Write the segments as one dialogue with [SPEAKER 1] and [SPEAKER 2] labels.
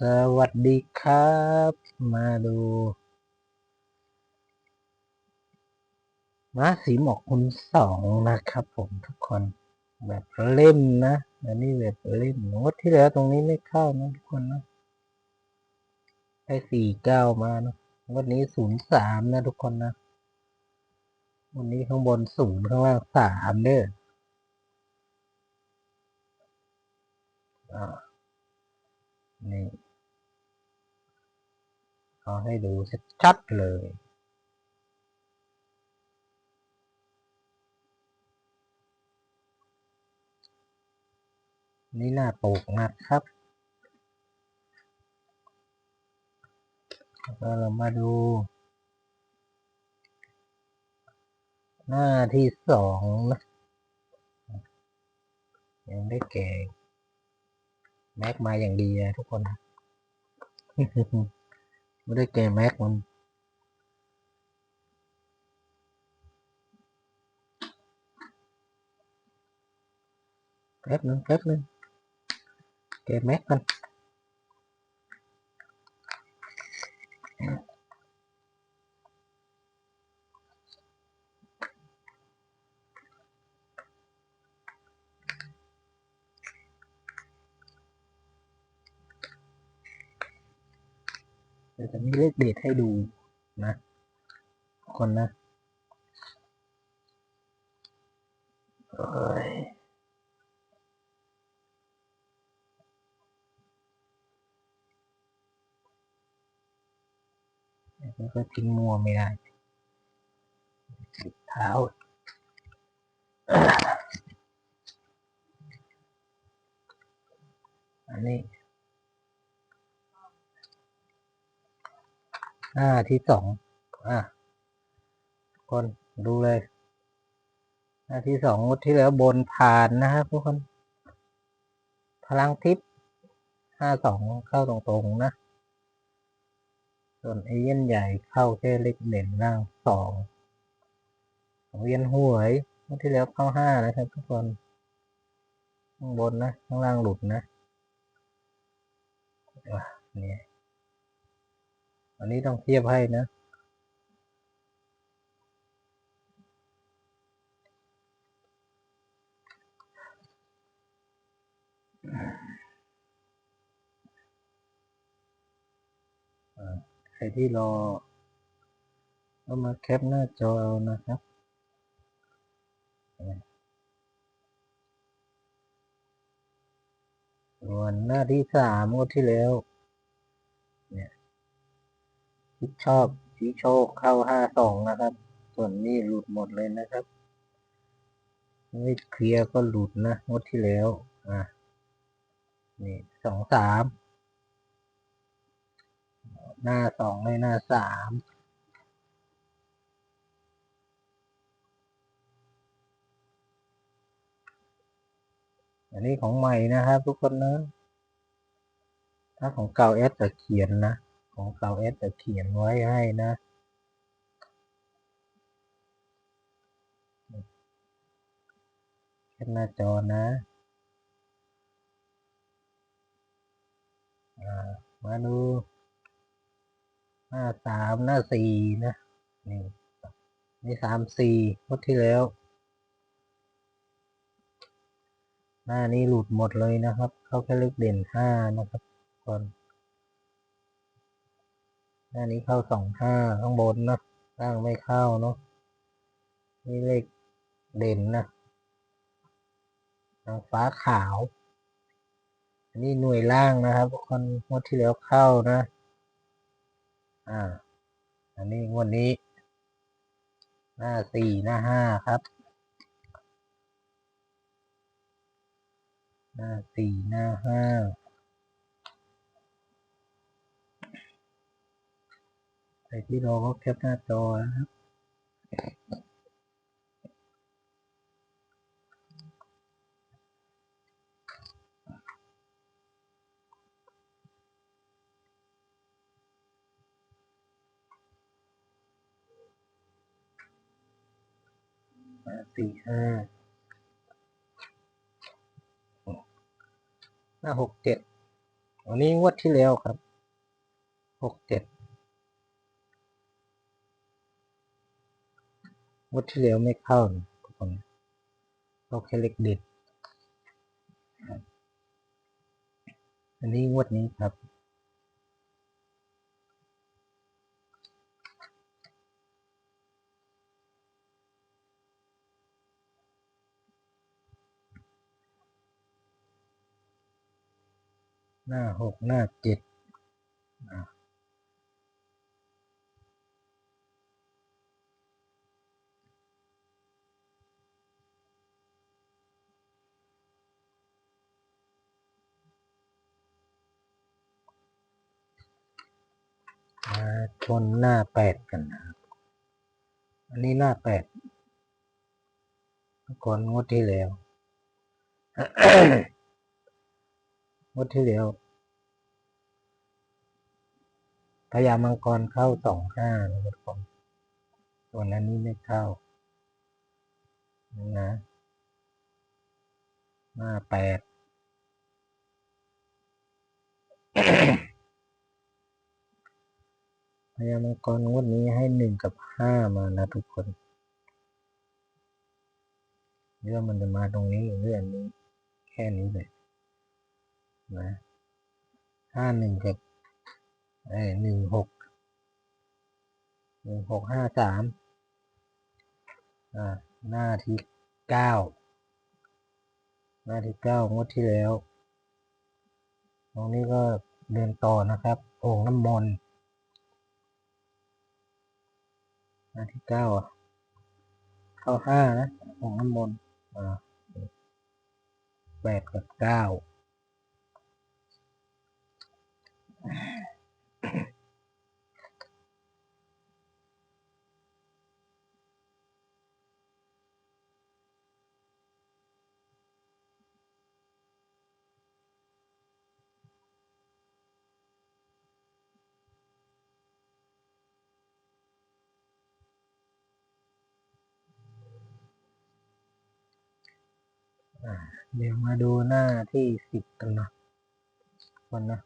[SPEAKER 1] สวัสดีครับ มาดูม้าสีหมอกคุณสองนะครับผมทุกคนแบบเล่มนะอันนี้แบบเล่มงวดที่แล้วตรงนี้ไม่เข้านะทุกคนนะให้สี่เก้ามานะงวันนี้ศูนย์สามนะทุกคนนะ วันนี้ข้างบนศูนย์ข้างล่างสามเด้ออ่านี่ เอาให้ดูชัดๆเลยนี่หน้าปกนะครับ แล้วเรามาดู หน้าที่สองนะยังได้แก่ แม็กมาอย่างดีนะทุกคน ไม่ได้แก่แม็กมันแแป๊บนึงแกะแม็กกันเดี๋ยวจะมีเลขเด็ดให้ดูนะคนนะเอ้ยแล้วก็ทิ้งมัวไม่ได้ติดเท้าอันนี้ หน้าที่สองอะทุกคนดูเลย หน้าที่สองงดที่แล้วบนผ่านนะครับทุกคน พลังทิพย์ห้าสองเข้าตรงๆนะ ส่วนเอเย่นใหญ่เข้าแค่เล็กเด่นล่างสองเวียนหวยเมื่อที่แล้วเข้าห้านะครับทุกคนข้างบนนะ ข้างล่างหลุดนะอะเนี่ย อันนี้ต้องเทียบให้นะ ใครที่รอก็มาแคปหน้าจอเอานะครับส่วนหน้าที่สามงวดที่แล้ว ที่ชอบชี้โชคเข้าห้าสองนะครับ ส่วนนี้หลุดหมดเลยนะครับไม่เคลียร์ก็หลุดนะงวดที่แล้วอะนี่สองสามหน้าสองในหน้าสามอันนี้ของใหม่นะครับทุกคนนะ ถ้าของเก่าแอดจะเขียนนะ ของเก่าแอดจะเขียนไว้ให้นะ แคปหน้าจอนะมาดูหน้าสามหน้าสี่นะ นี่นี่สามสี่งวดที่แล้ว หน้านี้หลุดหมดเลยนะครับ เข้าแค่เลขเด่นห้านะครับก่อน หน้านี้เข้าสองห้าข้างบนนะล่างไม่เข้าเนาะนี่เลขเด่นนะนางฟ้าขาว อันนี้หน่วยล่างนะครับทุกคนงวดที่แล้วเข้านะ อ่า อันนี้งวดนี้ หน้าสี่หน้าห้าครับ หน้าสี่หน้าห้า ใค รที่รอก็แคปหน้าจอนะครับสี่ห้าหน้าหกเจ็ดวันนี้งวดที่แล้วครับหกเจ็ด งวดที่แล้วไม่เข้าทุกคนเข้าแค่เล็กเด็ด อันนี้งวดนี้ครับหน้าหกหน้าเจ็ดอะมา ชนหน้าแปดกันนะครับอันนี้หน้าแปดก่อนงวดที่แล้วงวดที่แล้วพญามังกรเข้าสองห้านะครับผมส่วนอันนี้ไม่เข้านะหน้าแปด พญามังกรงวดนี้ให้หนึ่งกับห้ามานะทุกคนเรื่องมันจะมาตรงนี้เรื่องนี้ แค่นี้เลยนะห้าหนึ่งกับเอ้หนึ่งหกหนึ่งหกห้าสามอ่าหน้าที่เก้าหน้าที่เก้างวดที่แล้ว ตรงนี้ก็เดินต่อนะครับโอ่งน้ำมนต์ หน้าที่เก้าอะ เข้าห้านะของน้ำมนต์อ่าแปดกับเก้าอ่า เดี๋ยวมาดูหน้าที่สิบกันนะคนนะ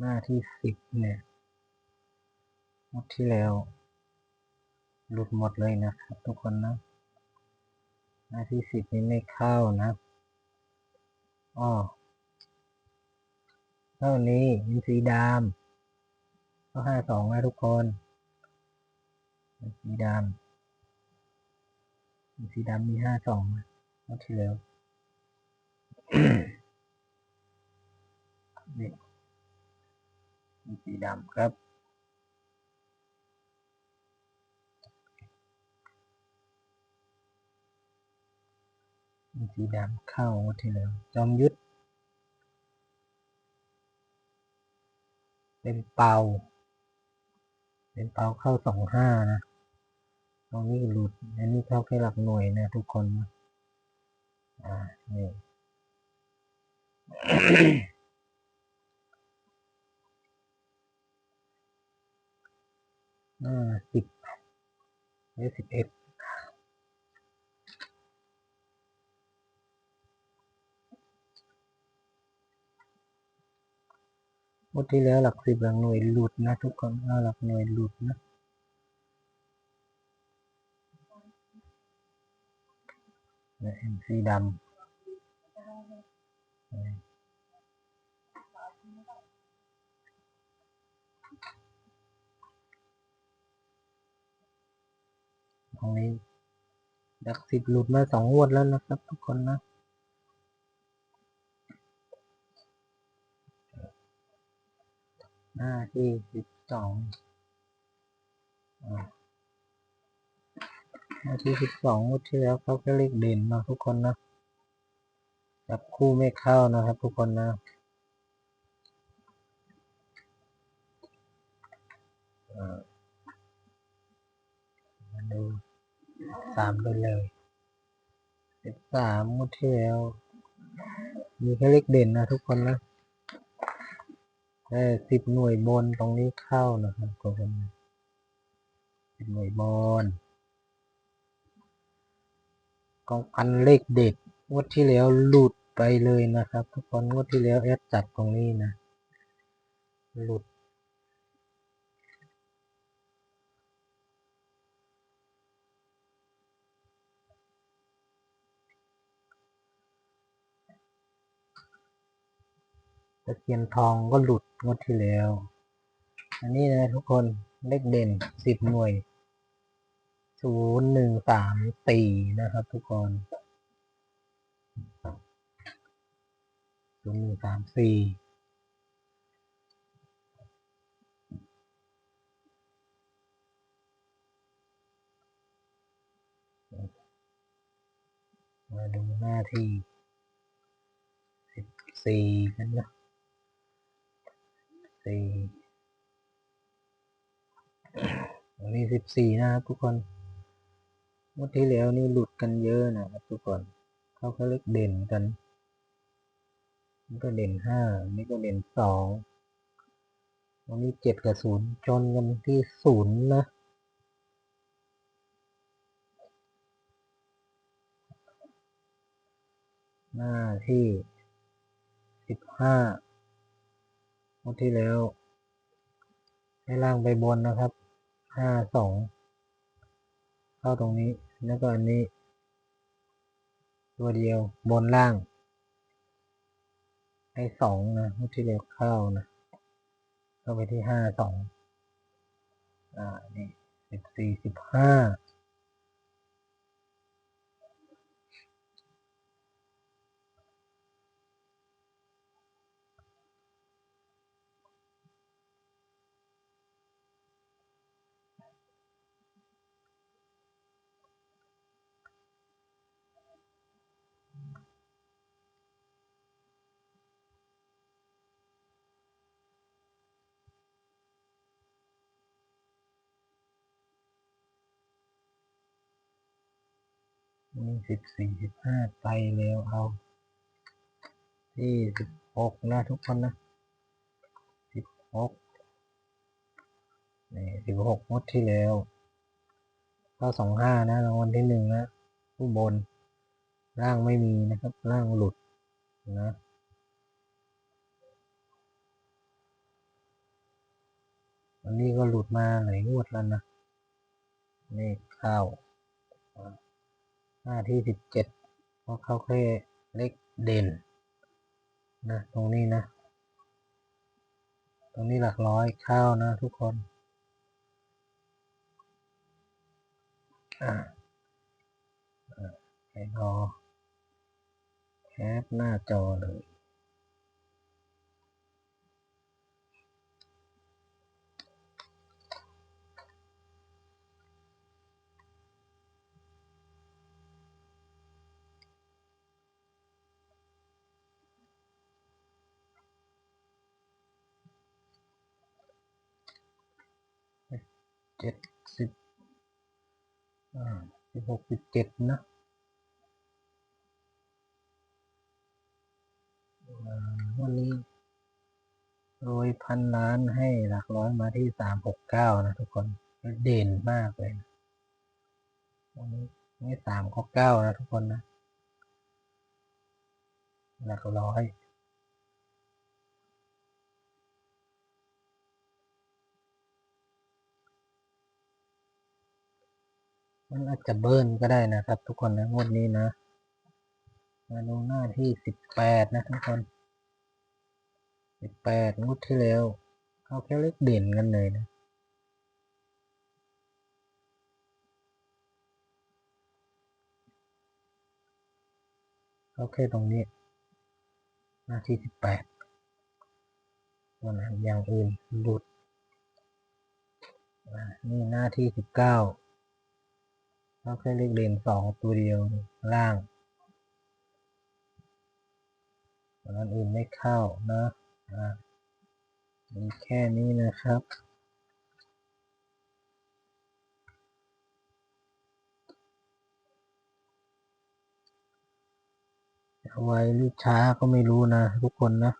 [SPEAKER 1] หน้าที่สิบเนี่ยงวดที่แล้ว หลุดหมดเลยนะครับทุกคนนะ หน้าที่สิบนี้ไม่เข้านะอ้อเท่านี้มีสีดำก็ห้าสองนะทุกคนเป็นสีดำมีสีดำมีห้าสองนะ งวดที่แล้วนี่มีสีดำครับ มีสีดำเข้างวดที่แล้ว จอมยุทธเป็นเป่าเป็นเป่าเข้าสองห้านะตรงนี้หลุด อันนี้เข้าแค่หลักหน่วยนะทุกคนนะ นี่อ่าสิบหรือสิบเอ็ดงวดที่แล้วหลักสิบหลักหน่วยหลุดนะทุกคนหลักหน่วยหลุดนะ เนี่ยเอ็มซีดำตรงนี้หลักสิบหลุดมาสองงวดแล้วนะครับทุกคนนะหน้าที่สิบสอง หน้าที่สิบสองงวดที่แล้วเขาก็เลขเด่นนาะทุกคนนะจับคู่ไม่เข้านะครับ ทุกคนนะอ่ามาดูสามไปเลยสิบสามงวดที่แล้วมีแค่เลขเด่นนะทุกคนนะได้สิบหน่วยบนตรงนี้เข้านะครับทุกคนสิบหน่วยบน กองพันเลขเด็ดงวดที่แล้วหลุดไปเลยนะครับ ทุกคนงวดที่แล้วแอดจัดตรงนี้นะหลุดตะเคียนทองก็หลุดงวดที่แล้ว อันนี้นะทุกคนเลขเด่นสิบหน่วย ศูนย์หนึ่งสามตีนะครับ ทุกคนศูนย์หนึ่งสามสี่มาดูหน้าที่สิบสี่กันนะสี่อันนี้สิบสี่นะครับทุกคน มื่อที่แล้วนี่หลุดกันเยอะนะครับทุกคน เขาก็เล็กเด่นกัน นี่ก็เด่นห้า นี่ก็เด่นสองอันนี้เจ็ดกับศูนย์ชนกันที่ศูนย์นะหน้าที่สิบห้าวันที่แล้ว ให้ล่างไปบนนะครับห้าสองเข้าตรงนี้ แล้วก็อันนี้ ตัวเดียวบนล่างให้สองนะมุที่เร็วเข้านะเข้าไปที่ห้าสองอ่านี่สิบสี่สิบห้า นี่สิบสี่สิบห้าไปแล้วเอาที่สิบหกนะทุกคนนะสิบหกนี่สิบหกงดที่แล้วเข้าสองห้านะรางวัลที่หนึ่งนะผู้บนร่างไม่มีนะครับร่างหลุดนะอันนี้ก็หลุดมาหลายงวดแล้วนะนี่ข้าว หน้าที่สิบเจ็ดเพราะเขาแค่เลขเด่นนะตรงนี้นะ ตรงนี้หลักร้อยเข้านะทุกคนอ่าอ่าให้รอแคปหน้าจอเลย เจ็ดสิบอ่าสิบหกสิบเจ็ดนะวันนี้โรยพันล้านให้หลักร้อยมาที่สามหกเก้านะทุกคนเด่นมากเลยวันนี้นี่สามก็เก้านะทุกคนนะหลักร้อย มันอาจจะเบิ้ลก็ได้นะครับ ทุกคนนะงวดนี้นะ มาดูหน้าที่สิบแปดนะทุกคนสิบแปดงวดที่แล้วเขาแค่เล็กเด่นกันเลยนะเขาแค่ตรงนี้ หน้าที่สิบแปดวันนั้นอย่างอื่นหลุดนี่หน้าที่สิบเก้า เขาแค่เล็กเด่นสองตัวเดียวล่างวันนั้นอื่นไม่เข้านะอ่ามีแค่นี้นะครับไวหรือช้าก็ไม่รู้นะทุกคนนะ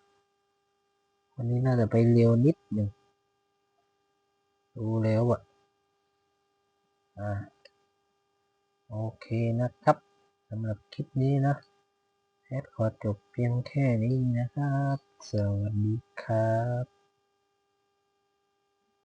[SPEAKER 1] วันนี้น่าจะไปเร็วนิดหนึ่งดูแล้วอะอ่า โอเคนะครับสำหรับคลิปนี้นะแอดขอจบเพียงแค่นี้นะครับ สวัสดีครับ